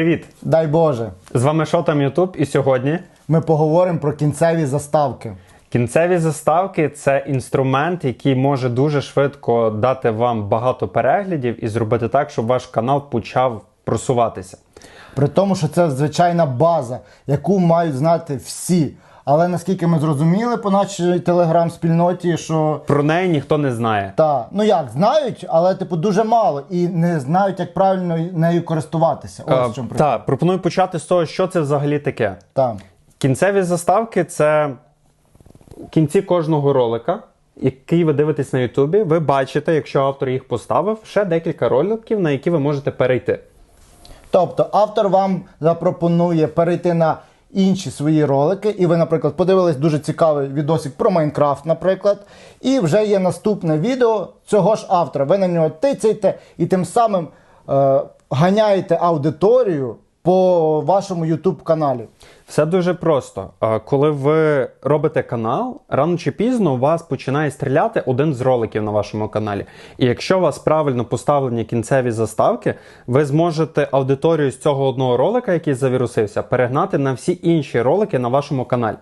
Привіт! Дай Боже, З вами Шотам Ютуб, і сьогодні ми поговоримо про кінцеві заставки. кінцеві заставки це інструмент, який може дуже швидко дати вам багато переглядів і зробити так, щоб ваш канал почав просуватися. При тому, що це звичайна база, яку мають знати всі. Але наскільки ми зрозуміли по нашій телеграм-спільноті, що Про неї ніхто не знає. та, ну як, знають, але типу дуже мало і не знають, як правильно нею користуватися. Ось в чому. Так, пропоную почати з того, що це взагалі таке. Так. Кінцеві заставки це кінці кожного ролика, який ви дивитесь на Ютубі. Ви бачите, якщо автор їх поставив, ще декілька роликів, на які ви можете перейти. Тобто автор вам запропонує перейти на інші свої ролики, і ви, наприклад, подивились дуже цікавий відосик про Майнкрафт, наприклад, і вже є наступне відео цього ж автора. Ви на нього тицяєте і тим самим е, ганяєте аудиторію по вашому YouTube каналі. Все дуже просто. Коли ви робите канал, рано чи пізно у вас починає стріляти один з роликів на вашому каналі. І якщо у вас правильно поставлені кінцеві заставки, ви зможете аудиторію з цього одного ролика, який завірусився, перегнати на всі інші ролики на вашому каналі.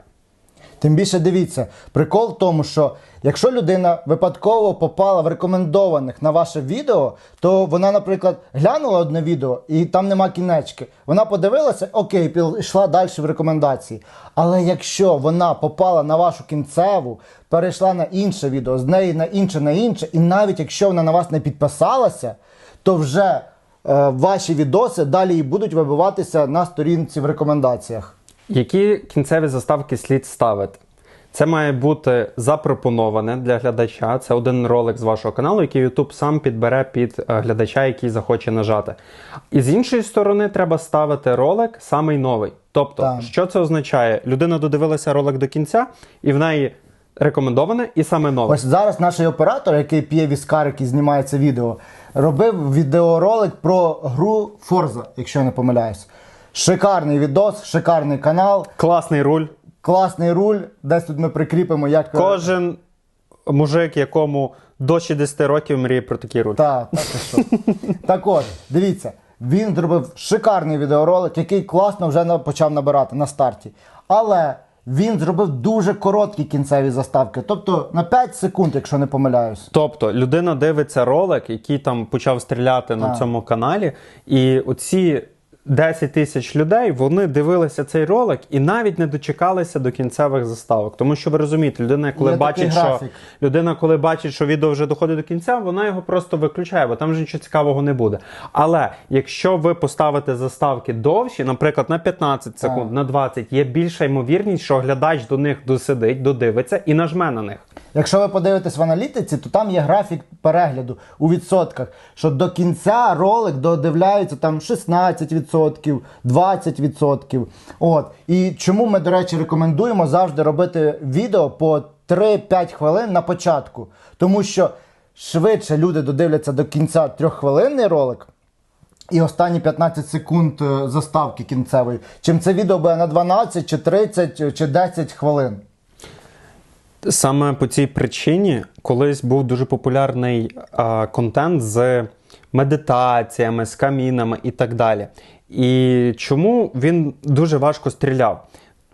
Тим більше дивіться, прикол в тому, що якщо людина випадково попала в рекомендованих на ваше відео, то вона, наприклад, глянула одне відео і там нема кінечки. Вона подивилася, окей, пішла далі в рекомендації. Але якщо вона попала на вашу кінцеву, перейшла на інше відео, з неї на інше, на інше, і навіть якщо вона на вас не підписалася, то вже е, ваші відоси далі і будуть вибиватися на сторінці в рекомендаціях. Які кінцеві заставки слід ставити? Це має бути запропоноване для глядача. Це один ролик з вашого каналу, який YouTube сам підбере під е, глядача, який захоче нажати. І з іншої сторони, треба ставити ролик самий новий. Тобто, Так. що це означає? Людина додивилася ролик до кінця, і в неї рекомендоване і саме нове. Ось зараз наш оператор, який п'є віскар, який знімає це відео, робив відеоролик про гру Forza, якщо я не помиляюсь. Шикарний відос, шикарний канал, Класний руль. класний руль. Десь тут ми прикріпимо, як Кожен мужик, якому до 60 років мріє про такий руль. Так, так і що. Так от, дивіться, він зробив шикарний відеоролик, який класно вже почав набирати на старті. Але він зробив дуже короткі кінцеві заставки, тобто на 5 секунд, якщо не помиляюсь. Тобто людина дивиться ролик, який там почав стріляти на Так. цьому каналі, і оці 10 тисяч людей вони дивилися цей ролик і навіть не дочекалися до кінцевих заставок. Тому що ви розумієте, людина, коли Є бачить, що графік. людина, коли бачить, що відео вже доходить до кінця, вона його просто виключає, бо там вже нічого цікавого не буде. Але якщо ви поставите заставки довші, наприклад, на 15 секунд, Так. на 20, є більша ймовірність, що глядач до них досидить, додивиться і нажме на них. Якщо ви подивитесь в аналітиці, то там є графік перегляду у відсотках, що до кінця ролик додивляється там 16%, 20%. От. І чому ми, до речі, рекомендуємо завжди робити відео по 3-5 хвилин на початку. Тому що швидше люди додивляться до кінця трьоххвилинний ролик. І останні 15 секунд е, заставки кінцевої, чим це відео буде на 12, чи 30, чи 10 хвилин. Саме по цій причині колись був дуже популярний а, контент з медитаціями, з камінами і так далі. І чому він дуже важко стріляв?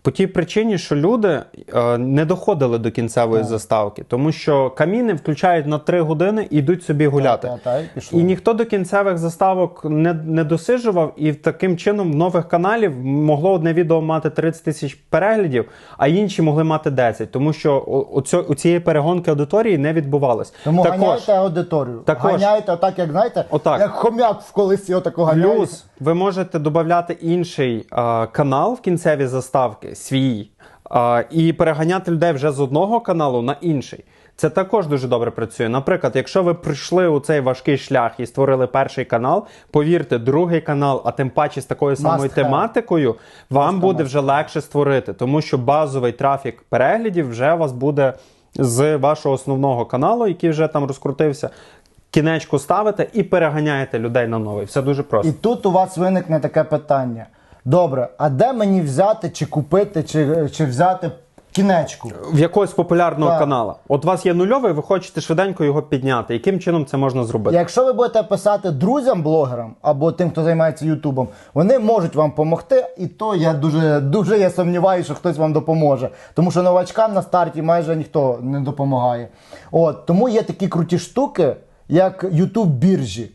По тій причині, що люди е, не доходили до кінцевої заставки, тому що каміни включають на 3 години і йдуть собі гуляти. Та, та, і. І ніхто до кінцевих заставок не, не досиджував, і таким чином нових каналів могло одне відео мати 30 тисяч переглядів, а інші могли мати 10, тому що о- оцьо- у цієї перегонки аудиторії не відбувалось. Тому Також ганяйте аудиторію. Також. Ганяйте отак, як знаєте, Отак. як хомяк в колесі отако ганяє. плюс ви можете додати інший а, канал в кінцеві заставки, свій, і переганяти людей вже з одного каналу на інший. Це також дуже добре працює. Наприклад, якщо ви прийшли у цей важкий шлях і створили перший канал, повірте, другий канал, а тим паче з такою самою have. тематикою, вам буде must. вже легше створити, тому що базовий трафік переглядів вже у вас буде з вашого основного каналу, який вже там розкрутився. Кінечку ставите і переганяєте людей на новий. Все дуже просто. І тут у вас виникне таке питання. Добре, а де мені взяти, чи купити, чи, чи взяти кінечку. В якогось популярного Так. канала. От у вас є нульовий, ви хочете швиденько його підняти. Яким чином це можна зробити? Якщо ви будете писати друзям-блогерам або тим, хто займається Ютубом, вони можуть вам допомогти, і то я дуже дуже я сумніваюся, що хтось вам допоможе. Тому що новачкам на старті майже ніхто не допомагає. От тому є такі круті штуки, як Ютуб біржі.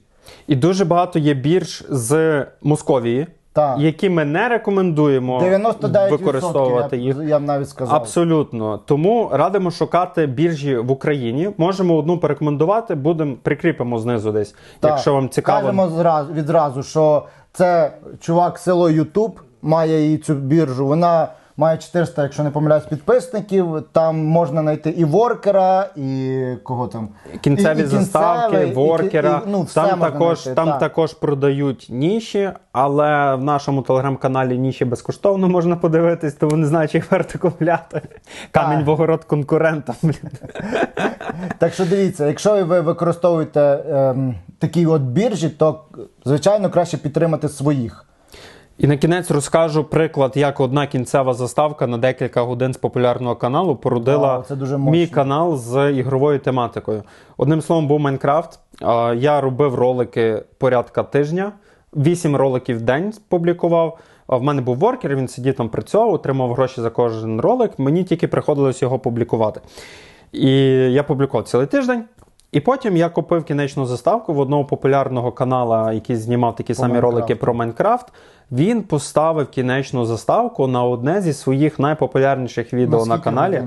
І дуже багато є бірж з Московії, Так. які ми не рекомендуємо 99% використовувати я, їх. я б навіть сказав. Абсолютно. Тому радимо шукати біржі в Україні. Можемо одну порекомендувати, будемо прикріпимо знизу десь, Так. якщо вам цікаво. Кажемо зразу, відразу, що це чувак село Ютуб має її цю біржу. Вона має 400, якщо не помиляюсь, підписників. Там можна знайти і воркера, і кого там. Кінцеві І- і заставки, кінцевий, і ки- воркера. і, ну, все там також, знайти, там так. також продають ніші, але в нашому телеграм-каналі ніші безкоштовно можна подивитись, тому не знаю, чи їх варто купляти. Камінь в огород конкурентам. Так що дивіться, якщо ви використовуєте ем, такі от біржі, то звичайно краще підтримати своїх. І на кінець розкажу приклад, як одна кінцева заставка на декілька годин з популярного каналу породила Вау, це дуже мощно. мій канал з ігровою тематикою. Одним словом, був Майнкрафт. Я робив ролики порядка тижня, вісім роликів в день публікував. А В мене був воркер, він сидів там працював, отримав гроші за кожен ролик. Мені тільки приходилось його публікувати. І я публікував цілий тиждень. І потім я купив кінечну заставку в одного популярного канала, який знімав такі самі ролики про Майнкрафт. Він поставив кінечну заставку на одне зі своїх найпопулярніших відео на каналі.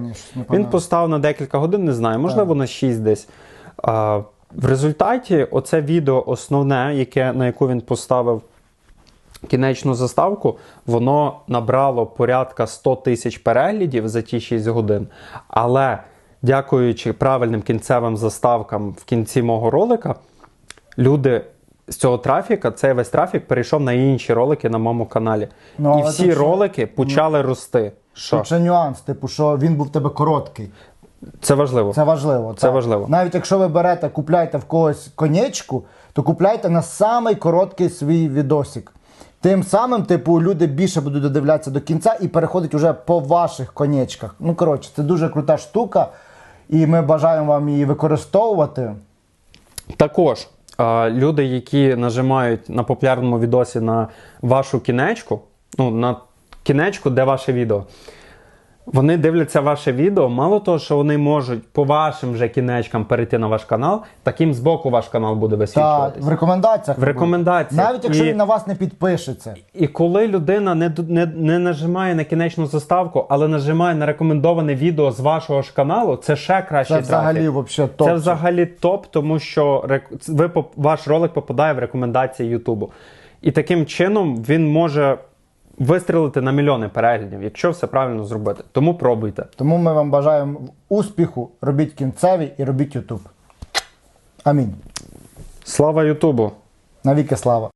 Він поставив на декілька годин, не знаю, можливо, на 6 десь. А, в результаті, оце відео основне, яке, на яку він поставив кінечну заставку, воно набрало порядка 100 тисяч переглядів за ті 6 годин. Але дякуючи правильним кінцевим заставкам в кінці мого ролика, люди з цього трафіка, цей весь трафік перейшов на інші ролики на моєму каналі. Ну, І всі ролики почали рости. Що? Тут ще нюанс, типу, що він був в тебе короткий. Це важливо. Це важливо. Це так. важливо. Навіть якщо ви берете, купляєте в когось конячку, то купляйте на самий короткий свій відосик. Тим самим, типу, люди більше будуть додивлятися до кінця і переходять уже по ваших конячках. Ну, коротше, це дуже крута штука, і ми бажаємо вам її використовувати. Також люди, які нажимають на популярному відосі на вашу кінечку, ну, на кінечку, де ваше відео. Вони дивляться ваше відео, мало того, що вони можуть по вашим же кінечкам перейти на ваш канал, таким збоку ваш канал буде Та висвічуватись. в рекомендаціях. В рекомендаціях. Навіть якщо І- він на вас не підпишеться. І коли людина не, не, не нажимає на кінечну заставку, але нажимає на рекомендоване відео з вашого ж каналу, це ще краще. Це взагалі вообще топ. Це взагалі топ, тому що рек- ц- ви поп- ваш ролик попадає в рекомендації Ютубу. І таким чином він може вистрілити на мільйони переглядів, якщо все правильно зробити. Тому пробуйте. Тому ми вам бажаємо успіху, робіть кінцеві і робіть Ютуб. Амінь. Слава Ютубу! Навіки слава.